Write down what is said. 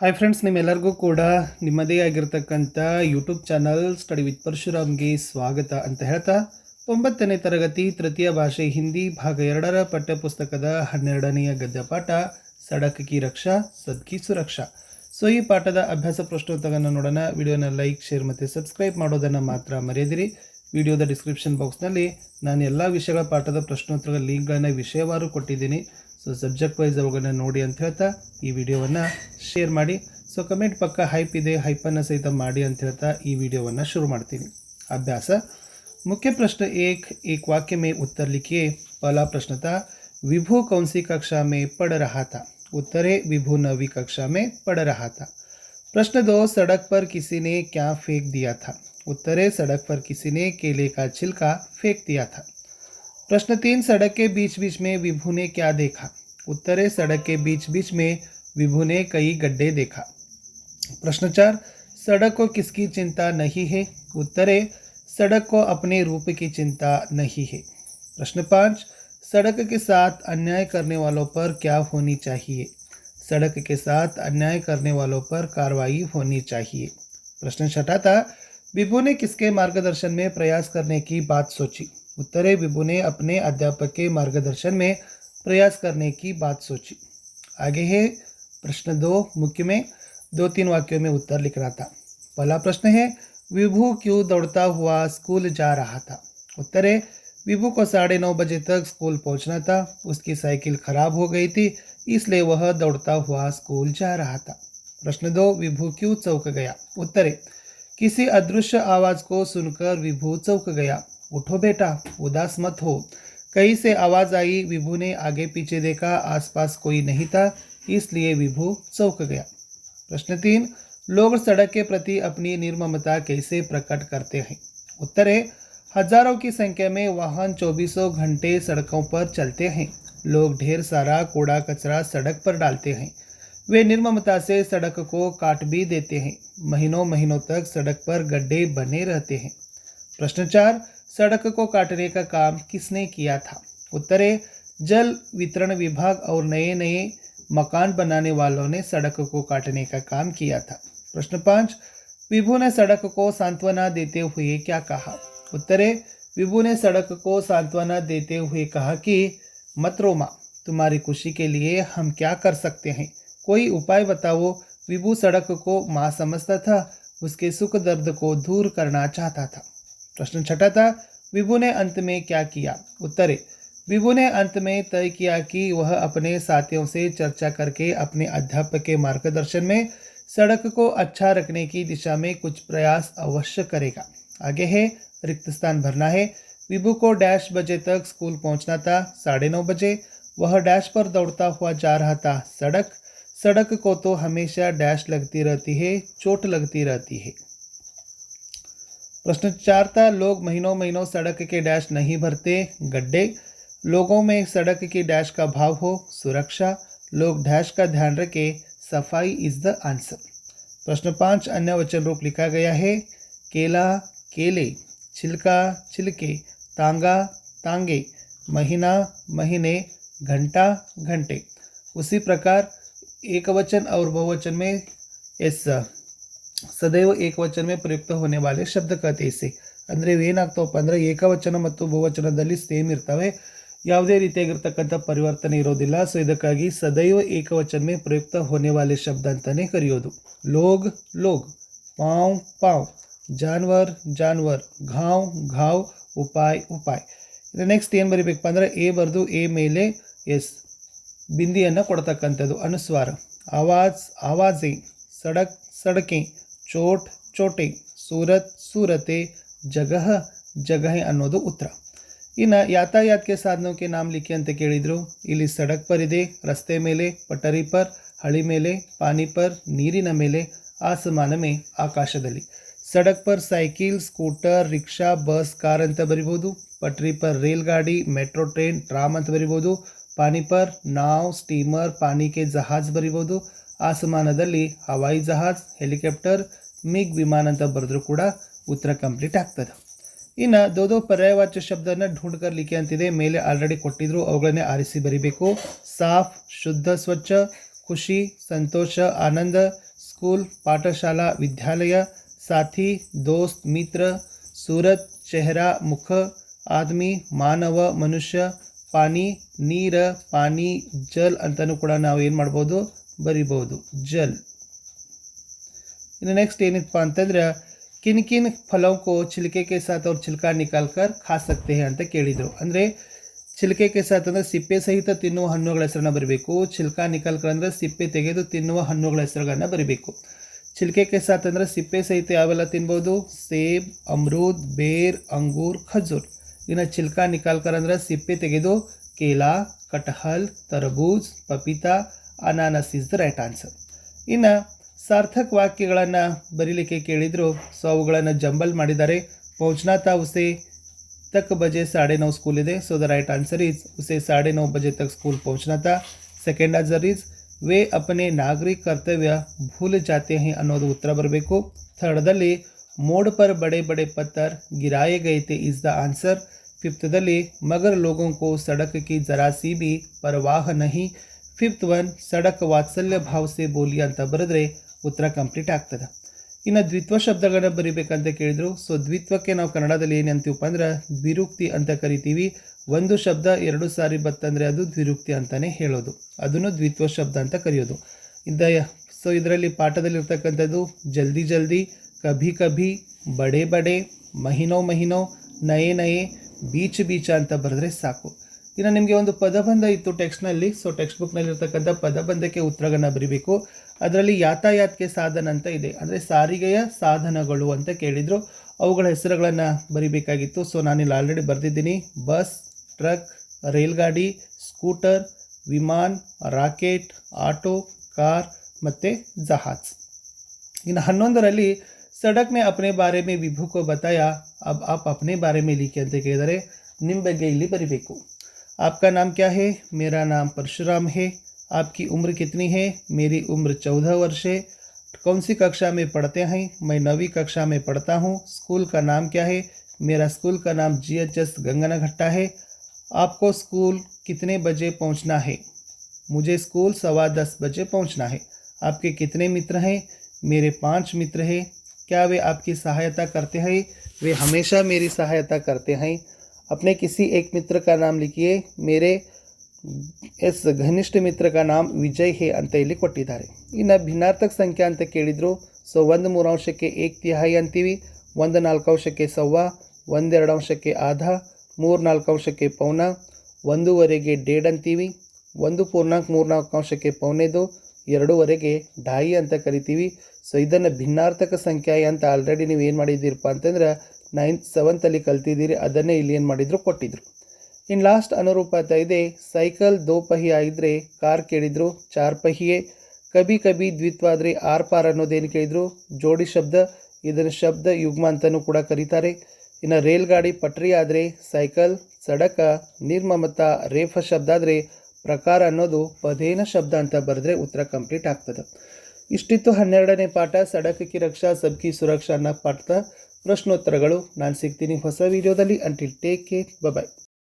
Hi friends ನಿಮ್ಮೆಲ್ಲರಿಗೂ ಕೂಡ ನಿಮ್ಮದೇ ಆಗಿರ್ತಕ್ಕಂಥ ಯೂಟ್ಯೂಬ್ ಚಾನಲ್ ಸ್ಟಡಿ ವಿತ್ ಪರಶುರಾಮ್ಗೆ ಸ್ವಾಗತ ಅಂತ ಹೇಳ್ತಾ, ಒಂಬತ್ತನೇ ತರಗತಿ ತೃತೀಯ ಭಾಷೆ ಹಿಂದಿ ಭಾಗ ಎರಡರ ಪಠ್ಯಪುಸ್ತಕದ ಹನ್ನೆರಡನೆಯ ಗದ್ಯ ಪಾಠ, ಸಡಕ್ ಕಿ ರಕ್ಷಾ ಸದ್ಕಿ ಸುರಕ್ಷಾ. ಸೊ ಈ ಪಾಠದ ಅಭ್ಯಾಸ ಪ್ರಶ್ನೋತ್ತರವನ್ನು ನೋಡೋಣ. ವಿಡಿಯೋನ ಲೈಕ್ ಶೇರ್ ಮತ್ತು ಸಬ್ಸ್ಕ್ರೈಬ್ ಮಾಡೋದನ್ನು ಮಾತ್ರ ಮರೆಯದಿರಿ. ವಿಡಿಯೋದ ಡಿಸ್ಕ್ರಿಪ್ಷನ್ ಬಾಕ್ಸ್ನಲ್ಲಿ ನಾನು ಎಲ್ಲ ವಿಷಯಗಳ ಪಾಠದ ಪ್ರಶ್ನೋತ್ತರ ಲಿಂಕ್ಗಳನ್ನು ವಿಷಯವಾರು ಕೊಟ್ಟಿದ್ದೀನಿ. ಸೊ ಸಬ್ಜೆಕ್ಟ್ ವೈಸ್ ಅವುಗಳನ್ನ ನೋಡಿ ಅಂತ ಹೇಳ್ತಾ ಈ ವಿಡಿಯೋವನ್ನು ಶೇರ್ ಮಾಡಿ ಸೊ ಕಮೆಂಟ್ ಪಕ್ಕ ಹೈಪ್ ಇದೆ ಹೈಪನ್ನು ಸಹಿತ ಮಾಡಿ ಅಂತ ಹೇಳ್ತಾ ಈ ವಿಡಿಯೋವನ್ನು ಶುರು ಮಾಡ್ತೀನಿ ಅಭ್ಯಾಸ मुख्य प्रश्न एक एक वाक्य में उत्तर लिखिए पहला प्रश्न था विभू कौन सी कक्षा में पढ़ रहा था उत्तरे विभू नवी कक्षा में पढ़ रहा था प्रश्न दो सड़क पर किसी ने क्या फेंक दिया था उत्तरे सड़क पर किसी ने केले का छिलका फेंक दिया था प्रश्न तीन सड़क के बीच बीच में विभू ने क्या देखा उत्तरे सड़क के बीच बीच में विभू ने कई गड्ढे देखा। प्रश्न चार सड़क को किसकी चिंता नहीं है? उत्तरे, सड़क को अपने रूप की चिंता नहीं है। प्रश्न पाँच, सड़क के साथ अन्याय करने वालों पर क्या होनी चाहिए? सड़क के साथ अन्याय करने वालों पर कार्रवाई होनी चाहिए। प्रश्न छठा था, विभू ने किसके मार्गदर्शन में प्रयास करने की बात सोची? उत्तरे, विभु ने अपने अध्यापक के मार्गदर्शन में प्रयास करने की बात सोची। आगे है, प्रश्न दो, मुख्य में दो तीन वाक्यों में उत्तर लिखना था। पहला प्रश्न है, विभू क्यों दौड़ता हुआ स्कूल जा रहा था? उत्तर है, विभू को साढ़े नौ बजे तक स्कूल पहुँचना था। उसकी साइकिल खराब हो गई थी, इसलिए वह दौड़ता हुआ स्कूल जा रहा था। प्रश्न दो, विभू क्यों चौक गया? उत्तर है, किसी अदृश्य आवाज़ को सुनकर विभू चौक गया। उठो बेटा, उदास मत हो। कहीं से आवाज़ आई, विभू ने आगे पीछे देखा, आसपास कोई नहीं था, इसलिए विभू चौक गया। प्रश्न तीन, लोग सड़क के प्रति अपनी निर्ममता कैसे प्रकट करते हैं? उत्तर है, हज़ारों की संख्या में वाहन चौबीसों घंटे सड़कों पर चलते हैं। लोग ढेर सारा कूड़ा कचरा सड़क पर डालते हैं। वे निर्ममता से सड़क को काट भी देते हैं। महीनों महीनों तक सड़क पर गड्ढे बने रहते हैं। प्रश्न चार सड़क को काटने का काम किसने किया था? उत्तर है जल वितरण विभाग और नए नए मकान बनाने वालों ने सड़क को काटने का काम किया था। प्रश्न पाँच, विभू ने सड़क को सांत्वना देते हुए क्या कहा? उत्तर है विभू ने सड़क को सांत्वना देते हुए कहा कि, मत रोमा, तुम्हारी खुशी के लिए हम क्या कर सकते हैं? कोई उपाय बताओ? विभू सड़क को माँ समझता था, उसके सुख दर्द को दूर करना चाहता था। प्रश्न छठा था विभू ने अंत में क्या किया? उत्तर, विभू ने अंत में तय किया कि वह अपने साथियों से चर्चा करके अपने अध्यापक के मार्गदर्शन में सड़क को अच्छा रखने की दिशा में कुछ प्रयास अवश्य करेगा। आगे है, रिक्त स्थान भरना है। विभू को डैश बजे तक स्कूल पहुँचना था, साढ़े नौ बजे। वह डैश पर दौड़ता हुआ जा रहा था, सड़क। सड़क को तो हमेशा डैश लगती रहती है, चोट लगती रहती है। प्रश्न चार था, लोग महीनों महीनों सड़क के डैश नहीं भरते, गड्ढे। लोगों में सड़क की डैश का भाव हो सुरक्षा। लोग डैश का ध्यान रखें, सफ़ाई इज़ द आंसर प्रश्न पाँच, अन्य वचन रूप लिखा गया है, केला, केले, छिलका, छिलके, तांगा, तांगे, महीना, महीने, घंटा, घंटे। उसी प्रकार एक वचन और बहुवचन में, इस ಸದೈವ ಏಕವಚನ ಪ್ರಯುಕ್ತ ಹೊನೆ ವಾಲೆ ಶಬ್ದ ಕತೆ ಇಸಿ ಅಂದರೆ ಏನಾಗ್ತಾವಪ್ಪ ಅಂದರೆ ಏಕವಚನ ಮತ್ತು ಬಹುವಚನದಲ್ಲಿ ಸೇಮ್ ಇರ್ತವೆ. ಯಾವುದೇ ರೀತಿಯಾಗಿರ್ತಕ್ಕಂಥ ಪರಿವರ್ತನೆ ಇರೋದಿಲ್ಲ. ಸೊ ಇದಕ್ಕಾಗಿ ಸದೈವ ಏಕವಚನ ಪ್ರಯುಕ್ತ ಹೊನೆ ವಾಲೆ ಶಬ್ದ ಅಂತಲೇ ಕರೆಯೋದು. ಲೋಗ್ ಲೋಗ್, ಪಾವ್ ಪಾವ್, ಜಾನ್ವರ್ ಜಾನ್ವರ್, ಘಾವ್ ಘಾವ್, ಉಪಾಯ್ ಉಪಾಯ್. ಇದು ನೆಕ್ಸ್ಟ್ ಏನು ಬರಿಬೇಕಪ್ಪ ಅಂದರೆ ಎ ಬರೆದು ಎ ಮೇಲೆ ಎಸ್, ಬಿಂದಿಯನ್ನು ಕೊಡ್ತಕ್ಕಂಥದ್ದು, ಅನುಸ್ವಾರ. ಆವಾಜ್, ಆವಾಜೆ, ಸಡಕ್, ಸಡಕೆ. ಚೋಟ್ ಚೋಟೆ ಸೂರತ್ ಸೂರತೆ ಜಗಹ ಜಗಹೆ ಅನ್ನೋದು ಉತ್ತರ. ಇನ್ನು ಯಾತಾಯಾತಕ್ಕೆ ಸಾಧನಕ್ಕೆ ನಾಮ ಲಿಖಿ ಅಂತ ಕೇಳಿದರು. ಇಲ್ಲಿ ಸಡಕ್ ಪರ್ ಇದೆ, ರಸ್ತೆ ಮೇಲೆ, ಪಟರಿ ಪರ್, ಹಳಿ ಮೇಲೆ, ಪಾನಿ ಪರ್, ನೀರಿನ ಮೇಲೆ, ಆಸಮಾನ ಮೇ, ಆಕಾಶದಲ್ಲಿ. ಸಡಕ್ per cycle, scooter, rickshaw, bus, car ಅಂತ ಬರಿಬೋದು. ಪಟ್ರಿ ಪರ್ ರೇಲ್ ಗಾಡಿ ಮೆಟ್ರೋ ಟ್ರೈನ್, ಟ್ರಾಮ್ ಅಂತ ಬರಿಬೋದು. ಪಾನಿ ಪರ್ ನಾವ್, ಸ್ಟೀಮರ್, ಪಾನಿಕೆ ಜಹಾಜ್ ಬರಿಬೋದು. ಆಸಮಾನದಲ್ಲಿ ಹವಾಯಿ ಜಹಾಜ್, ಹೆಲಿಕಾಪ್ಟರ್ ಮಿಗ್ ವಿಮಾನ ಅಂತ ಬರೆದ್ರೂ ಕೂಡ ಉತ್ತರ ಕಂಪ್ಲೀಟ್ ಆಗ್ತದೆ. ಇನ್ನು ದೋದೋ ಪರ್ಯಾಯವಾಚ್ಯ ಶಬ್ದನ ಢೂಂಡ್ಕರ್ ಲಿಖಿ ಅಂತಿದೆ. ಮೇಲೆ ಆಲ್ರೆಡಿ ಕೊಟ್ಟಿದ್ರು. ಅವುಗಳನ್ನೇ ಆರಿಸಿ ಬರಿಬೇಕು. ಸಾಫ್, ಶುದ್ಧ, ಸ್ವಚ್ಛ, ಖುಷಿ, ಸಂತೋಷ, ಆನಂದ, ಸ್ಕೂಲ್, ಪಾಠಶಾಲಾ, ವಿದ್ಯಾಲಯ, ಸಾಥಿ, ದೋಸ್ತ್, ಮಿತ್ರ, ಸೂರತ್, ಚೆಹರಾ, ಮುಖ, ಆದ್ಮಿ, ಮಾನವ, ಮನುಷ್ಯ, ಪಾನಿ, ನೀರ, ಪಾನಿ, ಜಲ್ ಅಂತಲೂ ಕೂಡ ನಾವು ಏನು ಮಾಡ್ಬೋದು? ಬರಿಬೋದು. ಜಲ್. ಇನ್ನು ನೆಕ್ಸ್ಟ್ ಏನಿತ್ತಪ್ಪ ಅಂತಂದ್ರೆ ಕಿನ್ ಕಿನ್ ಫಲೋಕೋ ಚಿಲಿಕೆ ಸಾತ್ ಅವ್ರು ಚಿಲ್ಕ ನಿಕಾಲ್ಕರ್ ಖಾ ಅಂತ ಕೇಳಿದರು. ಅಂದರೆ ಚಿಲಿಕೆ ಸಾತ್ ಅಂದರೆ ಸಿಪ್ಪೆ ಸಹಿತ ತಿನ್ನುವ ಹಣ್ಣುಗಳ ಹೆಸರನ್ನು ಬರಬೇಕು. ಚಿಲ್ಕ ನಿಕಾಲ್ಕರ್ ಅಂದರೆ ಸಿಪ್ಪೆ ತೆಗೆದು ತಿನ್ನುವ ಹಣ್ಣುಗಳ ಹೆಸರುಗಳನ್ನು ಬರಬೇಕು. ಚಿಲ್ಕೆ ಸಾತ್ ಅಂದರೆ ಸಿಪ್ಪೆ ಸಹಿತ ಯಾವೆಲ್ಲ ತಿನ್ಬೋದು? ಸೇಬ್ ಅಮೃದ್ ಬೇರ್, ಅಂಗೂರ್, ಖಜೂರ್. ಇನ್ನು ಚಿಲ್ಕ ನಿಕಾಲ್ಕರ್ ಅಂದರೆ ಸಿಪ್ಪೆ ತೆಗೆದು ಕೇಲಾ, ಕಟಹಲ್, ತರಬೂಜ್, ಪಪೀತಾ ಅನಾನಸ್ ಇಸ್ ದ ರೈಟ್ ಆನ್ಸರ್. ಇನ್ನು ಸಾರ್ಥಕ್ ವಾಕ್ಯಗಳನ್ನು ಬರೀಲಿಕ್ಕೆ ಕೇಳಿದರು. ಸೊ ಅವುಗಳನ್ನು ಜಂಬಲ್ ಮಾಡಿದ್ದಾರೆ. ಪೌಚ್ನಾಥ ಉಸೆ ತಕ್ ಬಜೆ ಸಾಡೆ ನೌ ಸ್ಕೂಲ್ ಇದೆ. So the right answer is use ಸಾಡೆ ನೌ ಬಜೆ ತಕ್ ಸ್ಕೂಲ್ ಪೌಚ್ನಾಥ ಸೆಕೆಂಡ್ ಆನ್ಸರ್ ಈಸ್ ವೇ ಅಪನೆ ನಾಗರಿಕ ಕರ್ತವ್ಯ ಭೂಲ್ ಜಾತೆ ಹೇ ಅನ್ನೋದು ಉತ್ತರ ಬರಬೇಕು. ಥರ್ಡ್ದಲ್ಲಿ ಮೋಡ್ ಪರ್ ಬಡೆ ಬಡೆ ಪತ್ತರ್ ಗಿರಾಯೆ ಗೈತೆ ಈಸ್ ದ ಆನ್ಸರ್ ಫಿಫ್ತ್ದಲ್ಲಿ ಮಗರ್ ಲೋಗೋಂಕೋ ಸಡಕ್ ಕಿ ಜರಾಸಿ ಬಿ ಪರವಾಹ ನಹಿ. ಫಿಫ್ತ್ ಒನ್ ಸಡಕ್ ವಾತ್ಸಲ್ಯ ಭಾವಸೆ ಬೋಲಿ ಅಂತ ಬರೆದ್ರೆ ಉತ್ತರ ಕಂಪ್ಲೀಟ್ ಆಗ್ತದೆ. ಇನ್ನು ದ್ವಿತ್ವ ಶಬ್ದಗಳನ್ನ ಬರಿಬೇಕಂತ ಕೇಳಿದರು. ಸೊ ದ್ವಿತ್ವಕ್ಕೆ ನಾವು ಕನ್ನಡದಲ್ಲಿ ಏನು ಅಂತೀವಪ್ಪ ಅಂದ್ರೆ ದ್ವಿರುಕ್ತಿ ಅಂತ ಕರಿತೀವಿ. ಒಂದು ಶಬ್ದ ಎರಡು ಸಾರಿ ಬತ್ತಂದರೆ ಅದು ದ್ವಿರುಕ್ತಿ ಅಂತಲೇ ಹೇಳೋದು. ಅದನ್ನು ದ್ವಿತ್ವ ಶಬ್ದ ಅಂತ ಕರೆಯೋದು. ಇಂದ ಸೊ ಇದರಲ್ಲಿ ಪಾಠದಲ್ಲಿರ್ತಕ್ಕಂಥದ್ದು ಜಲ್ದಿ ಜಲ್ದಿ, ಕಭಿ ಕಭಿ, ಬಡೆ ಬಡೆ, ಮಹಿನೋ ಮಹಿನೋ, ನಯೆ ನಯೆ, ಬೀಚ್ ಬೀಚ ಅಂತ ಬರೆದ್ರೆ ಸಾಕು. ಇನ್ನು ನಿಮಗೆ ಒಂದು ಪದಬಂಧ ಇತ್ತು ಟೆಕ್ಸ್ಟ್ನಲ್ಲಿ. ಸೊ ಟೆಕ್ಸ್ಟ್ ಬುಕ್ನಲ್ಲಿರ್ತಕ್ಕಂಥ ಪದಬಂಧಕ್ಕೆ ಉತ್ತರಗಳನ್ನ ಬರೀಬೇಕು. ಅದರಲ್ಲಿ ಯಾತಾಯಾತ್ಗೆ ಸಾಧನ ಅಂತ ಇದೆ. ಅಂದರೆ ಸಾರಿಗೆಯ ಸಾಧನಗಳು ಅಂತ ಕೇಳಿದರು. ಅವುಗಳ ಹೆಸರುಗಳನ್ನು ಬರಿಬೇಕಾಗಿತ್ತು. ಸೊ ನಾನಿಲ್ಲಿ ಆಲ್ರೆಡಿ ಬರೆದಿದ್ದೀನಿ. ಬಸ್, ಟ್ರಕ್, ರೈಲ್ಗಾಡಿ, ಸ್ಕೂಟರ್, ವಿಮಾನ್, ರಾಕೆಟ್, ಆಟೋ, ಕಾರ್ ಮತ್ತು ಜಹಾಜ್. ಇನ್ನು ಹನ್ನೊಂದರಲ್ಲಿ ಸಡಕ್ನೆ ಅಪನೆ ಬಾರೆ ಮೇ ವಿಭುಕೋ ಬತಾಯ? ಅಬ್ ಆಪ್ ಅಪನೆ ಬಾರೆ ಮೇ ಲಿಖಿ ಅಂತ ಕೇಳಿದರೆ. ನಿಮ್ಮ ಬಗ್ಗೆ ಇಲ್ಲಿ ಬರಿಬೇಕು. ಆಪ್ಕಾ ನಾಮ ಕ್ಯಾ ಹೇ? ಮೇರಾ ನಾಮ ಪರಶುರಾಮ್ ಹೇ. आपकी उम्र कितनी है? मेरी उम्र चौदह वर्ष है। कौन सी कक्षा में पढ़ते हैं? मैं नवीं कक्षा में पढ़ता हूँ। स्कूल का नाम क्या है? मेरा स्कूल का नाम जी एच एस गंगनाघट्टा है। आपको स्कूल कितने बजे पहुँचना है? मुझे स्कूल सवा दस बजे पहुँचना है। आपके कितने मित्र हैं? मेरे पाँच मित्र हैं। क्या वे आपकी सहायता करते हैं? वे हमेशा मेरी सहायता करते हैं। अपने किसी एक मित्र का नाम लिखिए। मेरे ಎಸ್ ಘನಿಷ್ಠ ಮಿತ್ರಕ ನಾಮ್ ವಿಜಯ್ ಹೇ ಅಂತ ಇಲ್ಲಿ ಕೊಟ್ಟಿದ್ದಾರೆ. ಇನ್ನು ಭಿನ್ನಾರ್ಥಕ ಸಂಖ್ಯೆ ಅಂತ ಕೇಳಿದರು, ಸೊ ಒಂದು ಮೂರಾಂಶಕ್ಕೆ ಏಕ್ ತಿಹಾಯಿ ಅಂತೀವಿ, ಒಂದು ನಾಲ್ಕು ಅಂಶಕ್ಕೆ ಸವ್ವ ಒಂದೆರಡು ಅಂಶಕ್ಕೆ ಆಧ, ಮೂರು ನಾಲ್ಕು ಅಂಶಕ್ಕೆ ಪೌನ, ಒಂದೂವರೆಗೆ ಡೇಡ್ ಅಂತೀವಿ, ಒಂದು ಪೂರ್ಣಾಂಕ ಮೂರ್ನಾಲ್ಕು ಅಂಶಕ್ಕೆ ಪೌನೆದು, ಎರಡೂವರೆಗೆ ಡಾಯಿ ಅಂತ ಕರಿತೀವಿ. ಸೊ ಇದನ್ನು ಭಿನ್ನಾರ್ಥಕ ಸಂಖ್ಯೆ ಅಂತ ಆಲ್ರೆಡಿ ನೀವು ಏನು ಮಾಡಿದ್ದೀರಪ್ಪ ಅಂತಂದ್ರೆ ನೈನ್ತ್ ಸೆವೆಂತಲ್ಲಿ ಕಲ್ತಿದ್ದೀರಿ, ಅದನ್ನೇ ಇಲ್ಲಿ ಏನು ಮಾಡಿದರು ಕೊಟ್ಟಿದ್ರು. ಇನ್ನು ಲಾಸ್ಟ್ ಅನುರೂಪತ ಇದೆ ಸೈಕಲ್ ದೋ ಪಹಿ ಇದ್ದರೆ ಕಾರ್ ಕೇಳಿದರು ಚಾರ್ ಪಹಿಯೇ ಕಬಿ ಕಬಿ ದ್ವಿತ್ವ ಆದರೆ ಆರ್ ಪಾರ್ ಅನ್ನೋದೇನು ಕೇಳಿದರು? ಜೋಡಿ ಶಬ್ದ, ಇದರ ಶಬ್ದ ಯುಗ್ಮ ಅಂತಲೂ ಕೂಡ ಕರೀತಾರೆ. ಇನ್ನು ರೇಲ್ಗಾಡಿ ಪಟ್ರಿ ಆದರೆ ಸೈಕಲ್, ಸಡಕ, ನಿರ್ಮಮತ, ರೇಫ ಶಬ್ದ ಆದರೆ ಪ್ರಕಾರ ಅನ್ನೋದು ಪದೇನ ಶಬ್ದ ಅಂತ ಬರೆದ್ರೆ ಉತ್ತರ ಕಂಪ್ಲೀಟ್ ಆಗ್ತದೆ. ಇಷ್ಟಿತ್ತು ಹನ್ನೆರಡನೇ ಪಾಠ, ಸಡಕಕ್ಕೆ ರಕ್ಷಾ, ಸಬ್ಕಿ ಸುರಕ್ಷಾ ಅನ್ನೋ ಪಾಠದ ಪ್ರಶ್ನೋತ್ತರಗಳು. ನಾನು ಸಿಗ್ತೀನಿ ಹೊಸ ವಿಡಿಯೋದಲ್ಲಿ. Until take care bye